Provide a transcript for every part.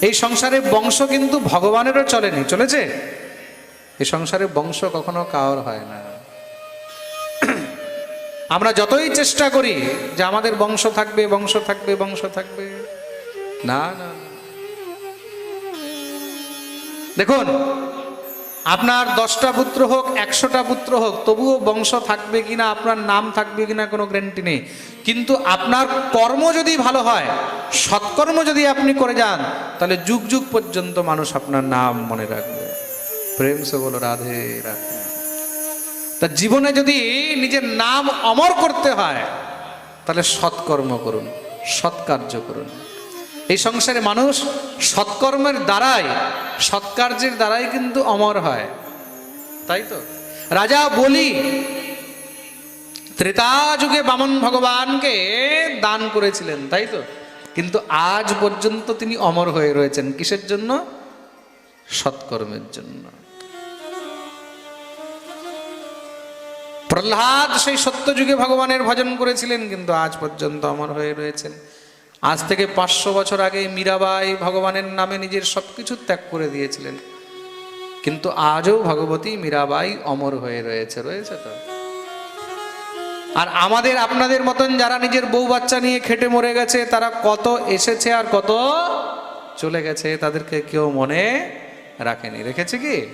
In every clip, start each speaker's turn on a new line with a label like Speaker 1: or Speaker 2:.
Speaker 1: এই সংসারে বংশ কিন্তু ভগবানেরও চলেনি, চলেছে? এই সংসারে বংশ কখনো কাওর হয় না। আমরা যতই চেষ্টা করি যে আমাদের বংশ থাকবে বংশ থাকবে বংশ থাকবে। না না না। দেখুন আপনার দশটা পুত্র হোক, একশোটা পুত্র হোক, তবুও বংশ থাকবে কিনা, আপনার নাম থাকবে কিনা কোনো গ্যারেন্টি নেই। কিন্তু আপনার কর্ম যদি ভালো হয়, সৎকর্ম যদি আপনি করে যান, তাহলে যুগ যুগ পর্যন্ত মানুষ আপনার নাম মনে রাখবে। প্রেম সে বলো, রাধে রাধে। তা জীবনে যদি নিজের নাম অমর করতে হয়, তাহলে সৎকর্ম করুন, সৎকার্য করুন। এই সংসারে মানুষ সৎকর্মের দ্বারাই, সৎকার্যের দ্বারাই কিন্তু অমর হয়। তাই তো? রাজা বলি, ত্রেতা যুগে বামন ভগবানকে দান করেছিলেন, তাই তো? কিন্তু আজ পর্যন্ত তিনি অমর হয়ে রয়েছেন। কিসের জন্য? সৎকর্মের জন্য। প্রহ্লাদ সেই সত্য যুগে ভগবানের ভজন করেছিলেন, কিন্তু আজ পর্যন্ত অমর হয়ে রয়েছেন। আজ থেকে পাঁচশো বছর আগে মীরাবাই ভগবানের নামে নিজের সব কিছু ত্যাগ করে দিয়েছিলেন। কিন্তু আজও ভগবতী মীরাবাই অমর হয়ে রয়েছে রয়েছে তো? আর আমাদের, আপনাদের মতন যারা নিজের বউ বাচ্চা নিয়ে খেটে মরে গেছে, তারা কত এসেছে আর কত চলে গেছে, তাদেরকে কেউ মনে রাখেনি। রেখেছে কি?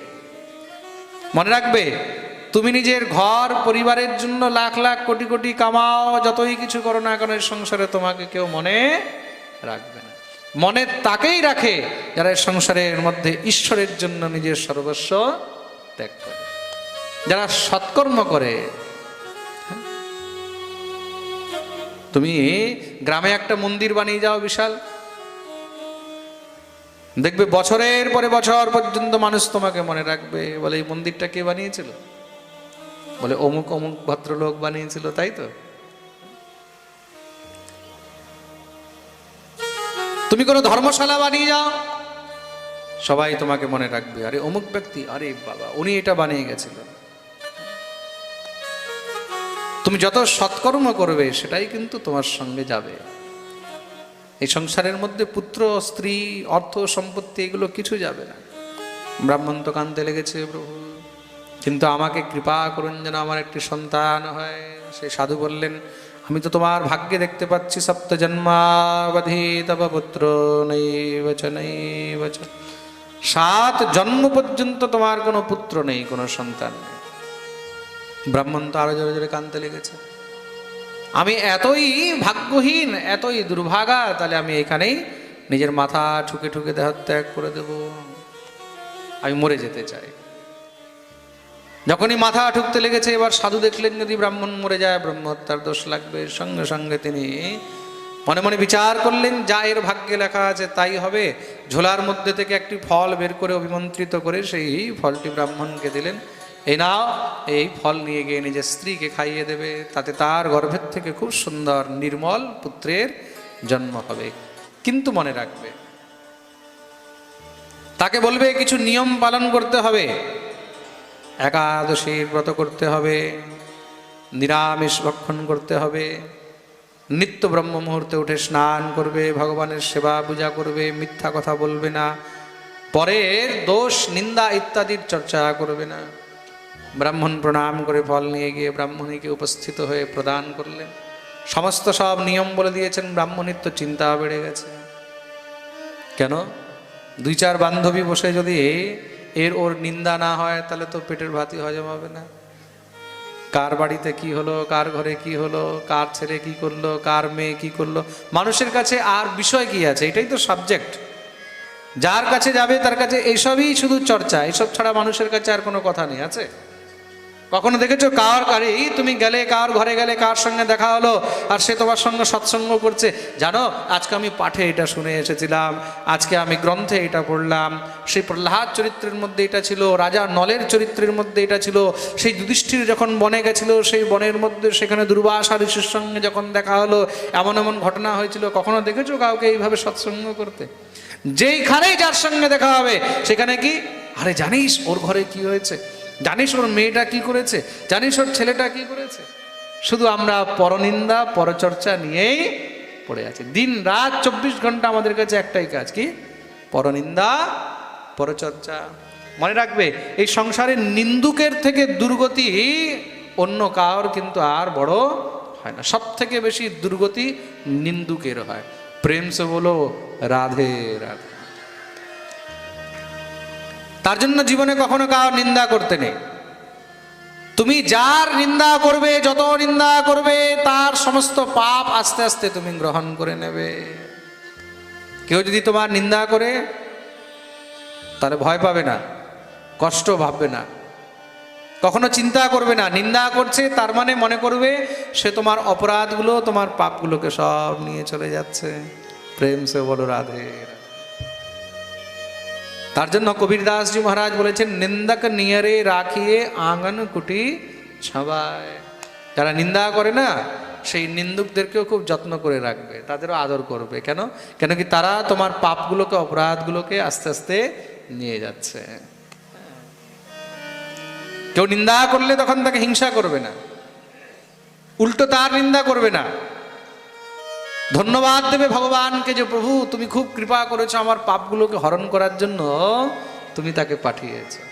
Speaker 1: মনে রাখবে? তুমি নিজের ঘর, পরিবারের জন্য লাখ লাখ কোটি কোটি কামাও, যতই কিছু করো না কেন সংসারে তোমাকে কেউ মনে রাখবে না। মনে তাকেই রাখে যারা এই সংসারের মধ্যে ঈশ্বরের জন্য নিজের সর্বস্ব ত্যাগ করে। যারা সৎকর্ম করে হ্যাঁ? তুমি গ্রামে একটা মন্দির বানিয়ে যাও বিশাল। দেখবে বছরের পরে বছর পর্যন্ত মানুষ তোমাকে মনে রাখবে। বলে এই মন্দিরটা কে বানিয়েছিল? বলে, অমুক অমুক ভদ্রলোক বানিয়েছিল, তাই তো? তুমি কোনো ধর্মশালা বানিয়ে যাও? সবাই তোমাকে মনে রাখবে। আরে, অমুক ব্যক্তি? আরে, বাবা, উনি এটা বানিয়ে গেছিল। তুমি যত সৎকর্ম করবে, সেটাই কিন্তু তোমার সঙ্গে যাবে। এই সংসারের মধ্যে পুত্র, স্ত্রী, অর্থ, সম্পত্তি, এগুলো কিছু যাবে না। ব্রাহ্মণ তো কানতে লেগেছে প্রভু। কিন্তু আমাকে কৃপা করুন যেন আমার একটি সন্তান হয়। সে সাধু বললেন, আমি তো তোমার ভাগ্যে দেখতে পাচ্ছি সপ্ত জন্মাবধি তব পুত্র নেই বচ নেই বচ সাত জন্ম পর্যন্ত তোমার কোনো পুত্র নেই, কোনো সন্তান নেই। ব্রাহ্মণ তো আরও জোরে জোরে কানতে লেগেছে। আমি এতই ভাগ্যহীন, এতই দুর্ভাগা, তাহলে আমি এখানেই নিজের মাথা ঠুকে ঠুকে দেহত্যাগ করে দেব। আমি মরে যেতে চাই। যখনই মাথা ঠুকতে লেগেছে, এবার সাধু দেখলেন যদি ব্রাহ্মণ মরে যায়, ব্রহ্মহত্যার দোষ লাগবে। সঙ্গে সঙ্গে তিনি মনে মনে বিচার করলেন, যা এর ভাগ্যে লেখা আছে তাই হবে। ঝোলার মধ্যে থেকে একটি ফল বের করে অভিমন্ত্রিত করে সেই ফলটি ব্রাহ্মণকে দিলেন। এই নাও, এই ফল নিয়ে গিয়ে নিজের স্ত্রীকে খাইয়ে দেবে। তাতে তার গর্ভের থেকে খুব সুন্দর নির্মল পুত্রের জন্ম হবে। কিন্তু মনে রাখবে, তাকে বলবে, কিছু নিয়ম পালন করতে হবে। একাদশীর ব্রত করতে হবে, নিরামিষ ভক্ষণ করতে হবে, নিত্য ব্রহ্ম মুহূর্তে উঠে স্নান করবে, ভগবানের সেবা পূজা করবে, মিথ্যা কথা বলবে না, পরের দোষ, নিন্দা ইত্যাদির চর্চা করবে না। ব্রাহ্মণ প্রণাম করে ফল নিয়ে গিয়ে ব্রাহ্মণীকে উপস্থিত হয়ে প্রদান করলেন। সমস্ত সব নিয়ম বলে দিয়েছেন, ব্রাহ্মণীর তো চিন্তা বেড়ে গেছে। কেন? দুই চার বান্ধবী বসে যদি এর ওর নিন্দা না হয়, তাহলে তো পেটের ভাতি হজম হবে না। কার বাড়িতে কি হলো, কার ঘরে কি হলো, কার ছেলে কি করল, কার মেয়ে কি করল, মানুষের কাছে আর বিষয় কি আছে, এটাই তো সাবজেক্ট যার কাছে যাবে, তার কাছে এইসবই শুধু চর্চা, এসব ছাড়া মানুষের কাছে আর কোনো কথা নেই, আছে? কখনো দেখেছ কার কারি তুমি গেলে কার, ঘরে গেলে কার সঙ্গে দেখা হলো? আর সে তোমার সঙ্গে সৎসঙ্গ করছে। জানো, আজকে আমি পাঠে এটা শুনে এসেছিলাম। আজকে আমি গ্রন্থে এটা পড়লাম। সেই প্রহ্লাদ চরিত্রের মধ্যে এটা ছিল, রাজা নলের চরিত্রের মধ্যে এটা ছিল। সেই যুধিষ্ঠির যখন বনে গেছিল, সেই বনের মধ্যে সেখানে দুর্বাসা ঋষির সঙ্গে যখন দেখা হলো, এমন এমন ঘটনা হয়েছিল। কখনো দেখেছ কাউকে এইভাবে সৎসঙ্গ করতে? যেইখানেই যার সঙ্গে দেখা হবে, সেখানে কি? আরে জানিস, ওর ঘরে কি হয়েছে? জানিস ওর মেয়েটা কি করেছে? জানিস ওর ছেলেটা কি করেছে? শুধু আমরা পরনিন্দা, পরচর্চা নিয়েই পড়ে আছি। দিন রাত চব্বিশ ঘণ্টা আমাদের কাছে একটাই কাজ কি? পরনিন্দা, পরচর্চা। মনে রাখবে, এই সংসারের নিন্দুকের থেকে দুর্গতি অন্য কার কিন্তু আর বড় হয় না। সব থেকে বেশি দুর্গতি নিন্দুকের হয়। প্রেম সে বলো, রাধে রাধে। তার জন্য জীবনে কখনো কার নিন্দা করতে নেই। তুমি যার নিন্দা করবে, যত নিন্দা করবে, তার সমস্ত পাপ আস্তে আস্তে তুমি গ্রহণ করে নেবে। কেউ যদি তোমার নিন্দা করে, তাহলে ভয় পাবে না, কষ্ট ভাববে না। কখনো চিন্তা করবে না, নিন্দা করছে, তার মানে মনে করবে সে তোমার অপরাধগুলো, তোমার পাপগুলোকে সব নিয়ে চলে যাচ্ছে। প্রেম সে বলো রাধে। তার জন্য কবির দাসজি মহারাজ বলেছেন নিন্দক নিয়রে রাখিয়ে আঙ্গন কুটি ছাবায়। যারা নিন্দা করে না, সেই নিন্দুকদেরকেও খুব যত্ন করে রাখবে, তাদেরও আদর করবে। কেন? কেন কি তারা তোমার পাপগুলোকে, অপরাধগুলোকে আস্তে আস্তে নিয়ে যাচ্ছে। কেউ নিন্দা করলে তখন তাকে হিংসা করবে না। উল্টো তার নিন্দা করবে না। ধন্যবাদ দেবে ভগবানকে যে প্রভু, তুমি খুব কৃপা করেছ আমার পাপগুলোকে হরণ করার জন্য তুমি তাকে পাঠিয়েছো।